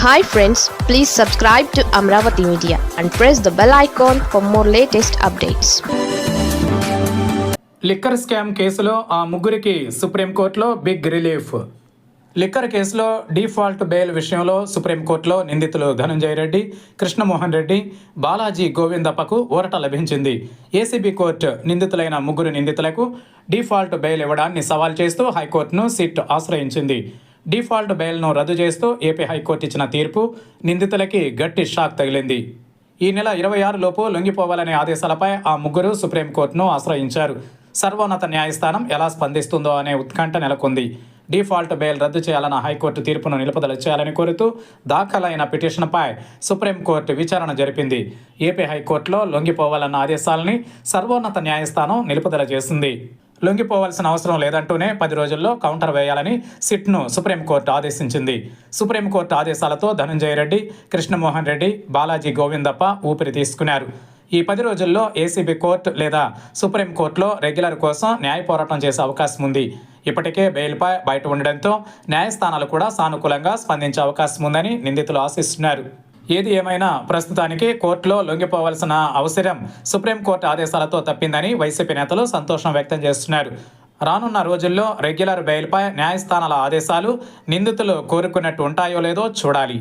Hi friends please subscribe to Amaravati media and press the bell icon for more latest updates liquor scam కేసులో ఆ ముగ్గురికి సుప్రీంకోర్టులో big relief liquor కేసులో default bail విషయంలో సుప్రీంకోర్టులో నిందితులు ధనంజయ రెడ్డి కృష్ణమోహన్ రెడ్డి బాలాజీ గోవిందప్పకు ఊరట లభించింది. ఏసీబీ కోర్టు నిందితులైన ముగ్గురు నిందితులకు డిఫాల్ట్ బెయిల్ ఇవ్వడాన్ని సవాల్ చేస్తూ హైకోర్టును సిట్ ఆశ్రయించింది. డిఫాల్ట్ బెయిల్ను రద్దు చేస్తూ ఏపీ హైకోర్టు ఇచ్చిన తీర్పు నిందితులకి గట్టి షాక్ తగిలింది. ఈ నెల ఇరవై ఆరు లోపు లొంగిపోవాలనే ఆదేశాలపై ఆ ముగ్గురు సుప్రీంకోర్టును ఆశ్రయించారు. సర్వోన్నత న్యాయస్థానం ఎలా స్పందిస్తుందో అనే ఉత్కంఠ నెలకొంది. డిఫాల్ట్ బెయిల్ రద్దు చేయాలన్న హైకోర్టు తీర్పును నిలుపుదల చేయాలని కోరుతూ దాఖలైన పిటిషన్పై సుప్రీంకోర్టు విచారణ జరిపింది. ఏపీ హైకోర్టులో లొంగిపోవాలన్న ఆదేశాలని సర్వోన్నత న్యాయస్థానం నిలుపుదల చేసింది. లొంగిపోవాల్సిన అవసరం లేదంటూనే పది రోజుల్లో కౌంటర్ వేయాలని సిట్ను సుప్రీంకోర్టు ఆదేశించింది. సుప్రీంకోర్టు ఆదేశాలతో ధనంజయ రెడ్డి కృష్ణమోహన్ రెడ్డి బాలాజీ గోవిందప్ప ఊపిరి తీసుకున్నారు ఈ పది రోజుల్లో ఏసీబీ కోర్టు లేదా సుప్రీంకోర్టులో రెగ్యులర్ కోసం న్యాయ పోరాటం చేసే అవకాశం ఉంది. ఇప్పటికే బెయిల్పై బయట ఉండడంతో న్యాయస్థానాలు కూడా సానుకూలంగా స్పందించే అవకాశం ఉందని నిందితులు ఆశిస్తున్నారు. ఏది ఏమైనా ప్రస్తుతానికి కోర్టులో లొంగిపోవాల్సిన అవసరం సుప్రీంకోర్టు ఆదేశాలతో తప్పిందని వైసీపీ నేతలు సంతోషం వ్యక్తం చేస్తున్నారు. రానున్న రోజుల్లో రెగ్యులర్ బెయిల్పై న్యాయస్థానాల ఆదేశాలు నిందితులు కోరుకున్నట్టు ఉంటాయో లేదో చూడాలి.